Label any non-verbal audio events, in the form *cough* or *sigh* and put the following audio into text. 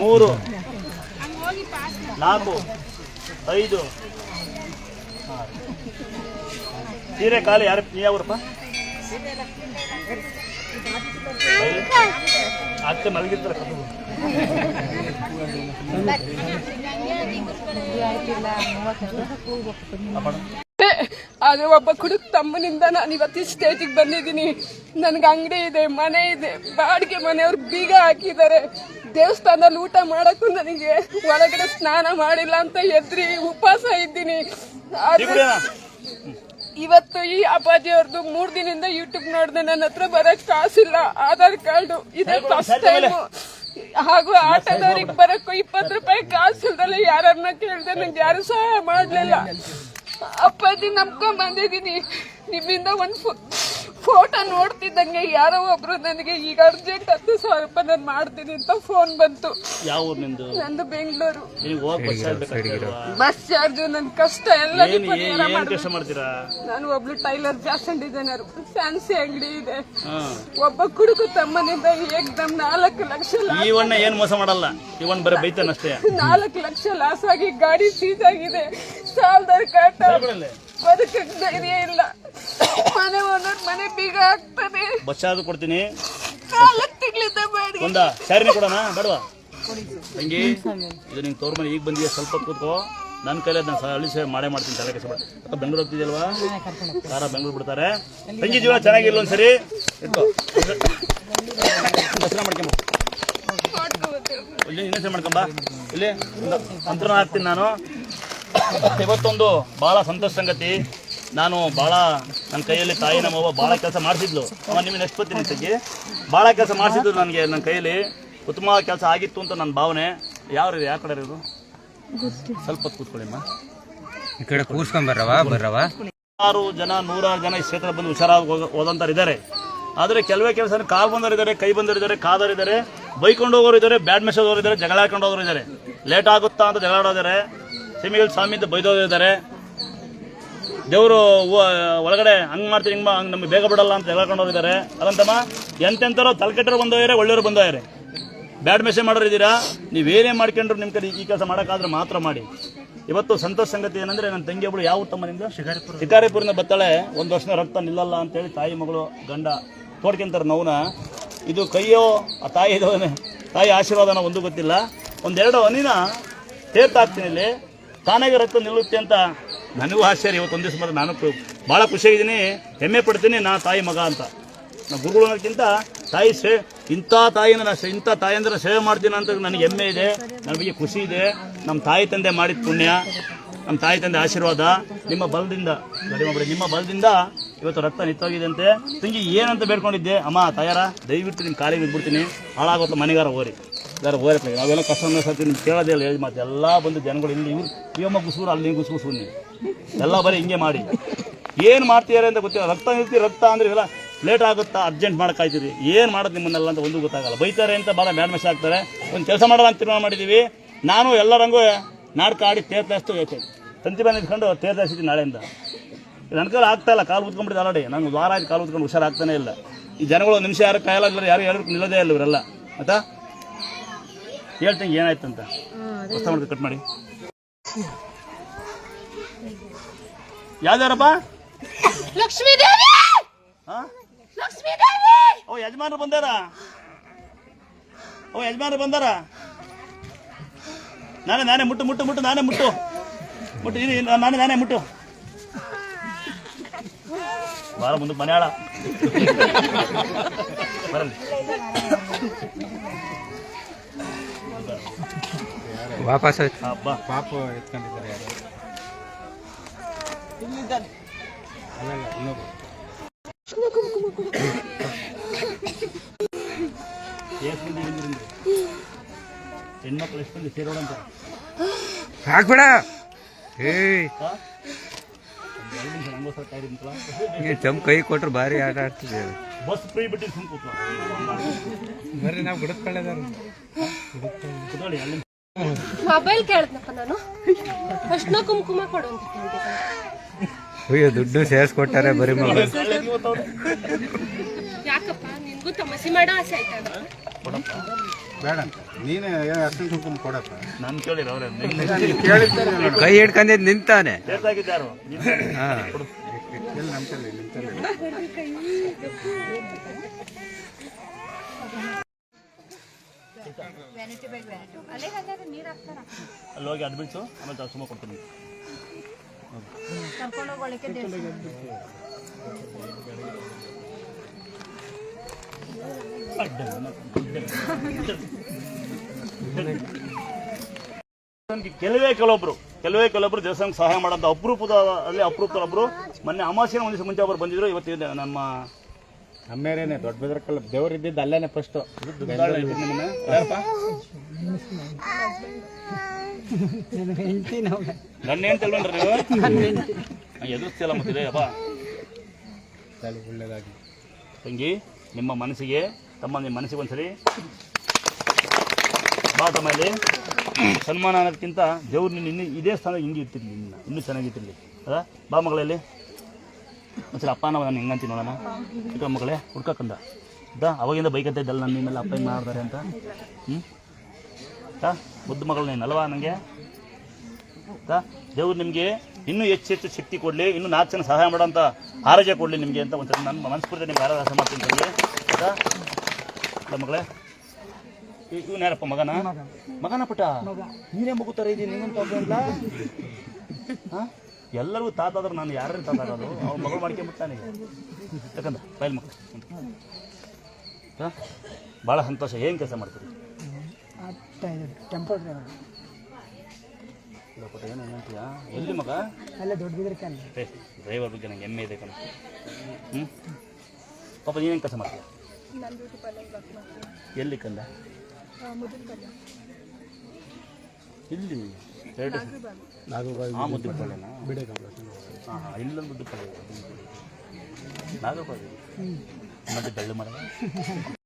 ಮೂರು ನಾಲ್ಕು ಐದು. ಸೀರೆ ಖಾಲಿ ಯಾರು ಯಾವೂರಪ್ಪ ಅತ್ತೆ ಮಲಗಿರ್ತಾರೆ. ಅಪ್ಪಣ. ಆದ್ರೆ ಒಬ್ಬ ಕುಡುಕ್ ತಮ್ಮನಿಂದ ನಾನು ಇವತ್ತು ಸ್ಟೇಜಿಗೆ ಬಂದಿದ್ದೀನಿ. ನನ್ಗೆ ಅಂಗಡಿ ಇದೆ ಮನೆ ಇದೆ ಬಾಡಿಗೆ ಮನೆಯವ್ರು ಬೀಗ ಹಾಕಿದ್ದಾರೆ. ದೇವಸ್ಥಾನದಲ್ಲಿ ಊಟ ಮಾಡಕ್ಕೂ ನನಗೆ ಒಳಗಡೆ ಸ್ನಾನ ಮಾಡಿಲ್ಲ ಅಂತ ಎದ್ರಿ ಉಪವಾಸ ಇದ್ದೀನಿ. ಆದ್ರೆ ಇವತ್ತು ಈ ಅಪ್ಪಾಜಿ ಅವ್ರದ್ದು ಮೂರ್ ದಿನದಿಂದ ಯೂಟ್ಯೂಬ್ ನೋಡಿದೆ ನನ್ನ ಹತ್ರ ಬರಕ್ ಕಾಸಿಲ್ಲ. ಆಧಾರ್ ಕಾರ್ಡು ಇದೆ ಫಸ್ಟ್ ಟೈಮ್ ಹಾಗೂ ಆಟೋದವ್ರಿಗೆ ಬರಕ್ಕೂ ಇಪ್ಪತ್ತು ರೂಪಾಯಿ ಕಾಸಿಲ್ದಲ್ಲ ಯಾರನ್ನ ಕೇಳಿದೆ ನಂಗೆ ಯಾರು ಸಹಾಯ ಮಾಡ್ಲಿಲ್ಲ. ಅಪ್ಪಾಜಿ ನಂಬ್ಕೊಂಡ್ ಬಂದಿದ್ದೀನಿ. ನಿಮ್ಮಿಂದ ಒಂದು ಫೋಟೋ ನೋಡ್ತಿದ್ದಂಗೆ ಯಾರೋ ಒಬ್ರು ನನಗೆ ಈಗ ಅರ್ಜೆಂಟ್ ಹತ್ತು ಸಾವಿರ ರೂಪಾಯಿ ನಾನು ಮಾಡ್ತೀನಿ ಅಂತ ಫೋನ್ ಬಂತು. ಯಾವ ನಿಂದು? ನಂದು ಬೆಂಗಳೂರು. ನೀವು ಹೋಗಿ ಬಸ್ ಚಾರ್ಜ್ ನನ್ ಕಷ್ಟ ಎಲ್ಲ ಏನ್ ಏನ್ ಏನ್ ಕೆಲಸ ಮಾಡ್ತೀರಾ? ನಾನು ಒಬ್ಳು ಟೈಲರ್ ಫ್ಯಾಷನ್ ಡಿಸೈನರ್ ಫ್ಯಾನ್ಸಿ ಅಂಗಡಿ ಇದೆ. ಒಬ್ಬ ಕುಡುಕು ತಮ್ಮನಿಂದ ಏಕ್ದಮ್ ನಾಲ್ಕು ಲಕ್ಷ ಇವಣ್ಣ ಏನು ಏನ್ ಮೋಸ ಮಾಡಲ್ಲ. ಇವನ್ ಬರೀ ಬೈತಾನಷ್ಟೇ *laughs* ನಾಲ್ಕು ಲಕ್ಷ ಲಾಸ್ ಆಗಿ ಗಾಡಿ ಸೀಸ್ ಆಗಿದೆ. ಸಾಲದ ಕಾಟ ಬದುಕಕ್ಕೆ ಧೈರ್ಯ ಇಲ್ಲ. ಮನೆ ಓನರ್ ಮನೆ ಬೀಗ ಹಾಕ್ತಾನೆ ಬಸ್ ಚಾರ್ಜ್ ಕೊಡ್ತೀನಿ. ನಾಲ್ಕು ತಿಂಗಳಿಂದ ಮಾಡಿ. ಒಂದ ಸ್ಯಾರಿನ ಕೊಡೋಣ? ಬೇಡವಾ? ತಂಗಿ ಇದು ನಿಂಗೆ ತೋರ್ ಮನೆ ಈಗ ಬಂದಿದೆ ಸ್ವಲ್ಪ ಕೂತ್ಕೋ. ನನ್ನ ಕೈಲಿ ಅದನ್ನ ಸ- ಹಳ್ಳಿ ಸೇವೆ ಮಾಡೇ ಮಾಡ್ತೀನಿ ತಲೆ ಕೆಲಸ ಅಕ್ಕ ಬೆಂಗಳೂರು ಹೋಗ್ತಿದ್ಯಲ್ವಾ? ಕಾರ ಬೆಂಗಳೂರು ಬಿಡ್ತಾರೆ. ತಂಗಿ ಜೀವನ ಚೆನ್ನಾಗಿಲ್ಲ ಒಂದ್ಸರಿ. ಇಟ್ಕೋ. ದರ್ಶನ ಮಾಡ್ಕೊಂಬ. ಇಲ್ಲಿ ಇನ್ನೊಂದ್ಸರಿ ಮಾಡ್ಕೊಂಬ. ಇಲ್ಲಿ ಒಂದು ಹಾಕ್ತೀನಿ ನಾನು. ಇವತ್ತೊಂದು ಬಹಳ ಸಂತೋಷ ಸಂಗತಿ. ನಾನು ಭಾಳ ನನ್ನ ಕೈಯಲ್ಲಿ ತಾಯಿ ನಮ್ಮವ್ವ ಭಾಳ ಕೆಲಸ ಮಾಡಿಸಿದ್ಲು. ಅವ ನಿಮ್ಮ ನೆಕ್ಸ್ಟ್ ಬರ್ತೀನಿ ತಂಗಿ ಭಾಳ ಕೆಲಸ ಮಾಡಿಸಿದ್ರು ನನಗೆ ನನ್ನ ಕೈಯಲ್ಲಿ. ಉತ್ತಮ ಕೆಲಸ ಆಗಿತ್ತು ಅಂತ ನನ್ನ ಭಾವನೆ. ಯಾವ ಯಾವ ಕಡೆ ಇರೋದು? ಸ್ವಲ್ಪ ಹೊತ್ತು ಕೂತ್ಕೊಳ್ಳಿಮ್ಮ ಈ ಕಡೆ ಕೂರ್ಸ್ಕೊಂಬರ್ರವ ಬರ್ರವ ನೂರಾರು ಜನ ನೂರಾರು ಜನ ಈ ಕ್ಷೇತ್ರ ಬಂದು ಹುಷಾರಾಗಿ ಹೋದಂಥವ್ರು ಇದ್ದಾರೆ. ಆದರೆ ಕೆಲವೇ ಕೆಲಸ ಕಾಲ್ ಬಂದವರಿದ್ದಾರೆ ಕೈ ಬಂದವರು ಇದ್ದಾರೆ ಕಾದವರು ಇದ್ದಾರೆ. ಬೈಕೊಂಡು ಹೋಗೋರು ಇದ್ದಾರೆ ಬ್ಯಾಡ್ ಮೆಸೇಜ್ ಇದ್ದಾರೆ ಜಗಳ ಹಾಕೊಂಡು ಹೋಗೋರು ಇದ್ದಾರೆ. ಲೇಟ್ ಆಗುತ್ತಾ ಅಂತ ಜಗಳ ಸಿಮಿಗಳ ಸಿಮಿಗಳು ಸ್ವಾಮಿ ಅಂತ ಬೈದೋರು ಇದ್ದಾರೆ. ದೇವರು ಒಳಗಡೆ ಹಂಗ್ ಮಾಡ್ತೀನಿ ಹಿಂಗ್ ಹಂಗೆ ನಮಗೆ ಬೇಗ ಬಿಡಲ್ಲ ಅಂತ ಹೇಳ್ಕೊಂಡು ಹೋಗಿದ್ದಾರೆ ಅದಂತಮ್ಮ ಎಂತೆಂಥರೋ ತಲೆಕೆಟ್ಟರು ಬಂದೋಯ್ರೆ ಒಳ್ಳೆಯವರು ಬಂದೋಯ್ರೆ ಬ್ಯಾಡ್ ಮೆಸೇಜ್ ಮಾಡೋರು ಇದ್ದೀರಾ? ನೀವೇನೇ ಮಾಡ್ಕೊಂಡ್ರು ನಿಮ್ಮ ಕಡೆ ಈ ಕೆಲಸ ಮಾಡೋಕ್ಕಾದ್ರೆ ಮಾತ್ರ ಮಾಡಿ. ಇವತ್ತು ಸಂತೋಷ ಸಂಗತಿ ಏನಂದ್ರೆ ನನ್ನ ತಂಗಿ ಒಬ್ಬಳು ಯಾವ ತಮ್ಮನಿಂದ ಶಿಕಾರಿಪುರ. ಶಿಕಾರಿಪುರದಿಂದ ಬತ್ತಾಳೆ ಒಂದು ವರ್ಷನ ರಕ್ತ ನಿಲ್ಲಲ್ಲ ಅಂತೇಳಿ ತಾಯಿ ಮಗಳು ಗಂಡ ತೋಡ್ಕೊಂತಾರೆ ನೋವನ್ನ ಇದು ಕೈಯೋ ಆ ತಾಯಿ ತಾಯಿ ಆಶೀರ್ವಾದನ ಒಂದು ಗೊತ್ತಿಲ್ಲ. ಒಂದೆರಡು ಹನಿನ ತೇರ್ತಾ ಹಾಕ್ತೀನಿ ಇಲ್ಲಿ. ತಾನಾಗೆ ರಕ್ತ ನಿಲ್ಲುತ್ತೆ ಅಂತ ನನಗೂ ಆಶ್ಚರ್ಯ ಇವತ್ತು ಒಂದು ದಿವಸ ಮಾತ್ರ ನಾನು ಭಾಳ ಖುಷಿಯಾಗಿದ್ದೀನಿ ಹೆಮ್ಮೆ ಪಡ್ತೀನಿ ನಾ ತಾಯಿ ಮಗ ಅಂತ. ನಾ ಗುರುಗಳು ಅನ್ನೋದಕ್ಕಿಂತ ತಾಯಿ ಸೇ ಇಂಥ ತಾಯಿನ ನಾ ಇಂಥ ತಾಯಂದ್ರ ಸೇವೆ ಮಾಡ್ತೀನಿ ಅಂತ ನನಗೆ ಹೆಮ್ಮೆ ಇದೆ. ನನಗೆ ಖುಷಿ ಇದೆ. ನಮ್ಮ ತಾಯಿ ತಂದೆ ಮಾಡಿದ ಪುಣ್ಯ ನಮ್ಮ ತಾಯಿ ತಂದೆ ಆಶೀರ್ವಾದ ನಿಮ್ಮ ಬಲದಿಂದ ಗಡಿ ಮಾಡ್ಬೇಡಿ, ನಿಮ್ಮ ಬಲದಿಂದ ಇವತ್ತು ರಕ್ತ ನಿಂತೋಗಿದೆ ಅಂತೆ ತಂಗಿ ಏನಂತ ಬೇಡ್ಕೊಂಡಿದ್ದೆ? ಅಮ್ಮ ತಾಯಾರ ದಯವಿಟ್ಟು ನಿಮ್ಮ ಕಾಲಿಗೆ ಬಿದ್ಬಿಡ್ತೀನಿ. ಹಾಳಾಗುತ್ತೆ ಮನೆಗಾರ ಓರಿ ಯಾರು ಓರಿ ನಾವೆಲ್ಲ ಕಷ್ಟ ಸತಿ ನಿಮ್ಗೆ ಕೇಳೋದೇ ಹೇಳಿ ಮಾತು. ಎಲ್ಲ ಬಂದು ಜನಗಳು ಇಲ್ಲಿ ಇವ್ರು ಇವಮ್ಮ ಅಲ್ಲಿ ಗುಸ್ಗುಸು ನೀವು ಎಲ್ಲ ಬರೀ ಹಿಂಗೆ ಮಾಡಿ. ಏನು ಮಾಡ್ತೀರ ಅಂತ ಗೊತ್ತಿಲ್ಲ. ರಕ್ತ ನಿಲ್ತಿ ರಕ್ತ ಅಂದ್ರೆ ಇವೆಲ್ಲ ಲೇಟ್ ಆಗುತ್ತಾ ಅರ್ಜೆಂಟ್ ಮಾಡೋಕ್ಕಾಯ್ತೀರಿ ಏನು ಮಾಡೋದು ನಿಮ್ಮನ್ನೆಲ್ಲ ಅಂತ ಒಂದು ಗೊತ್ತಾಗಲ್ಲ. ಬೈತಾರೆ ಅಂತ ಭಾಳ ಬ್ಯಾಡ್ ಮೆಸ್ ಆಗ್ತಾರೆ. ಒಂದು ಕೆಲಸ ಮಾಡೋಣ ಅಂತ ತೀರ್ಮಾನ ಮಾಡಿದ್ದೀವಿ ನಾನು ಎಲ್ಲರಂಗೂ ನಾಟಕ ಆಡಿ ತೇರ್ತಾಯಿಸ್ತು ತಂತಿ ಮನೆ ಇಟ್ಕೊಂಡು ತೇರ್ತಾಯಿಸಿದ್ದೀನಿ ನಾಳೆಯಿಂದ. ನನ್ನ ಕೈಲಿ ಆಗ್ತಾ ಇಲ್ಲ. ಕಾಲು ಉತ್ಕೊಂಡ್ಬಿಟ್ಟು ಆಲ್ರೆಡಿ ನಂಗೆ ವಾರ ಆಗಿ ಕಾಲು ಉತ್ಕೊಂಡು ಹುಷಾರಾಗ್ತಾನೆ ಇಲ್ಲ. ಈ ಜನಗಳು ಒಂದು ನಿಮಿಷ ಯಾರು ಕಾಯಲ್ಲ ಯಾರು ಹೇಳಿ ನಿಲ್ಲೋದೇ ಇಲ್ಲ ಇವರೆಲ್ಲ. ಆಯ್ತಾ? ಹೇಳ್ತೀನಿ ಏನಾಯ್ತು ಅಂತ. ಕಟ್ ಮಾಡಿ. ಯಾವ್ದಾರಪ್ಪ? ಲಕ್ಷ್ಮೀದೇವಿ ಹಾ? ಲಕ್ಷ್ಮೀದೇವಿ ಓ ಯಜಮಾನ್ರು ಬಂದಾರ? ಓ ಯಜಮಾನ್ರು ಬಂದಾರ? ನಾನೇ ನಾನೇ ಮುಟ್ಟು ಮುಟ್ಟು ಮುಟ್ಟು ನಾನೇ ಮುಟ್ಟು. ಮುಟ್ಟು ಇದು ನಾನೇ ನಾನೇ ಮುಟ್ಟು. ಬಾರ ಮುಂದೆ ಮನೆ ಆಳ. ಬರಲಿ. ವಾಪಸ್ ಆಯ್ತು. ಹಬ್ಬ. ಪಾಪ ಎತ್ಕೊಂಡಿದ್ದಾರೆ ಯಾರು ಅಲ್ಲಲ್ಲ ಇನ್ನೊಬ್ರು ಎಷ್ಟು ಮಂದಿ ಬಂದಿರಿ ಹೆಣ್ಮಕ್ಳು ಮಂದಿ ಸೇರೋಣಂತ ಹಾಕ್ಬೇಡ ತಮ್ಮ ಕೈ ಕೊಟ್ರೆ ಭಾರಿ ಆಟ ಆಡ್ತಿದ್ದೆ ಬಸ್ ಫ್ರೀ ಬಿಟ್ಟು ಸುಮ್. ಬರ್ರಿ ನಾವು ಮೊಬೈಲ್ ಕೇಳಿದ್ನಪ್ಪ ನಾನು. ಅಷ್ಟನ ಕುಂಕುಮ ಕೊಡು ಅಂತ ಅಯ್ಯೋ ದುಡ್ಡು ಸೇರಿಸ್ಕೊಟ್ಟಾರೆ ಬರೀ ಮಗ. ಯಾಕಪ್ಪ? ನಿನ್ಗೂ ತಮಸಿ ಮಾಡೋ ಆಸೆ ಆಯ್ತಾ ಕೊಡಪ್ಪ. ಬೇಡ. ನೀನೇ ಕೊಡಪ್ಪ? ನಾನು ಅವ್ರೆ. ಕೈ ಹಿಡ್ಕೊಂಡಿದ್ ನಿಂತಾನೆ. ಸೇರ್ತಾಗಿದ್ದಾರು ಹಾ. ಎಲ್ಲಿ ಅಲ್ಲಿ ಹೋಗಿ ಅದ್ಬಿಟ್ಟು ಆಮೇಲೆ ಸುಮ್ಮ ಕೊಡ್ತೀನಿ. ಕೆಲವೇ ಕೆಲವೊಬ್ರು ಕೆಲವೇ ಕೆಲವೊಬ್ರು ದೇವಸ್ಥಾನಕ್ಕೆ ಸಹಾಯ ಮಾಡೋಂಥ ಅಪರೂಪದ ಅಲ್ಲಿ ಅಪರೂಪದೊಬ್ಬರು ಮೊನ್ನೆ ಅಮಾವಾಸ್ಯೆ ಒಂದಿವಸ ದಿವಸ ಮುಂಚೆ ಒಬ್ಬರು ಬಂದಿದ್ರು ಇವತ್ತು ನಮ್ಮ ನಮ್ಮೇರೇನೆ ದೊಡ್ಡ ಬೆದರ್ಕಲ್ಲ ದೇವ್ರು ಇದ್ದಿದ್ದು ಅಲ್ಲೇನೆ ಫಸ್ಟ್ ನನ್ನ ನೀವು? ಎದುರಿಸ್ತಿಲ್ಲ ಅಪ್ಪ ಒಳ್ಳೇದಾಗಿ. ತಂಗಿ ನಿಮ್ಮ ಮನಸ್ಸಿಗೆ ತಮ್ಮ ನಿಮ್ಮ ಮನಸ್ಸಿಗೆ ಒಂದ್ಸರಿ ಬಾ ತಮ್ಮ ಇಲ್ಲಿ. ಸನ್ಮಾನ ಅನ್ನೋದಕ್ಕಿಂತ ದೇವ್ರು ನಿನ್ನ ಇನ್ನೂ ಇದೇ ಸ್ಥಾನ ಹಿಂಗೆ ಇರ್ತಿರ್ಲಿ ನಿನ್ನ ಇನ್ನೂ ಚೆನ್ನಾಗಿರ್ತಿರ್ಲಿ ಅದ ಬಾ ಮಗಳಲ್ಲಿ ಒಂದ್ಸಲ ಅಪ್ಪ ನಾವು ನಾನು ಹೆಂಗಂತೀನಿ ನೋಡೋಣ. ಚಿಕ್ಕ ಮಗಳೇ ಹುಡ್ಕಕ್ಕಂದ ದಾ ಅವಾಗಿಂದ ಬೈಕಂತ ಇದ್ದಲ್ಲ ನನ್ನ ಮೇಲೆ ಅಪ್ಪ ಹಿಂಗೆ ಮಾಡ್ತಾರೆ ಅಂತ. ಹ್ಞೂ ತಾ ಬುದ್ಧ ಮಗಳು ನೀನು ಅಲ್ವಾ ನನಗೆ ತಾ ದೇವ್ರು ನಿಮಗೆ ಇನ್ನೂ ಹೆಚ್ಚು ಹೆಚ್ಚು ಶಕ್ತಿ ಕೊಡಲಿ ಇನ್ನೂ ನಾಲ್ಕು ಜನ ಸಹಾಯ ಮಾಡೋಂಥ ಆರೋಗ್ಯ ಕೊಡಲಿ ನಿಮಗೆ ಅಂತ ಒಂದ್ಸಲ ನನ್ನ ಮನಸ್ಫೂರ್ತಿ ನಿಮ್ಗೆ ಆರಾಧ ಮಾಡ್ತೀನಿ ಆಯ್ತಾ ಇಲ್ಲ ಮಗಳೇ. ಇವನು ಯಾರಪ್ಪ ಮಗನ? ಮಗನ ಪುಟ್ಟ? ನೀನೇ ಮಗು ಥರ ಇದ್ದೀನಿ ನೀನು ತೊಂದರೆ ಇಲ್ಲ? ಹಾಂ? ಎಲ್ಲರಿಗೂ ತಾತ ಆದ್ರೆ ನಾನು ಯಾರು ತಾತ ಆಗೋದು ಅವ್ನು ಮಗಳು ಮಾಡ್ಕೊಂಬಿಟ್ಟಾನೆ. ಯಾಕಂದ ಬಯಲು ಮಕ್ಕಳು ಹಾಂ? ಭಾಳ ಸಂತೋಷ. ಏನು ಕೆಲಸ ಮಾಡ್ತೀರಿ? ಇಲ್ಲ ಪುಟ್ಟ ಏನು ಏನಂತೀಯಾ? ಎಲ್ಲಿ ಮಗ? ಏ ಡ್ರೈವರ್ ಬಗ್ಗೆ ನಂಗೆ ಹೆಮ್ಮೆ ಇದೆ ಕಣ. ಹ್ಞೂ ಪಾಪ ನೀನೇನು ಕೆಲಸ ಮಾಡ್ತೀಯ? ಎಲ್ಲಿ ಕಂದ. ಇಲ್ಲಿ ಎರಡು ಆ ಮುದ್ದಿಪ್ಪಳ್ಳಿನಾ ಹಾಂ ಹಾಂ ಇಲ್ಲೊಂದು ನಾಗರಪಾಡಿ ಮತ್ತೆ ಬೆಳ್ಳಿ ಮರ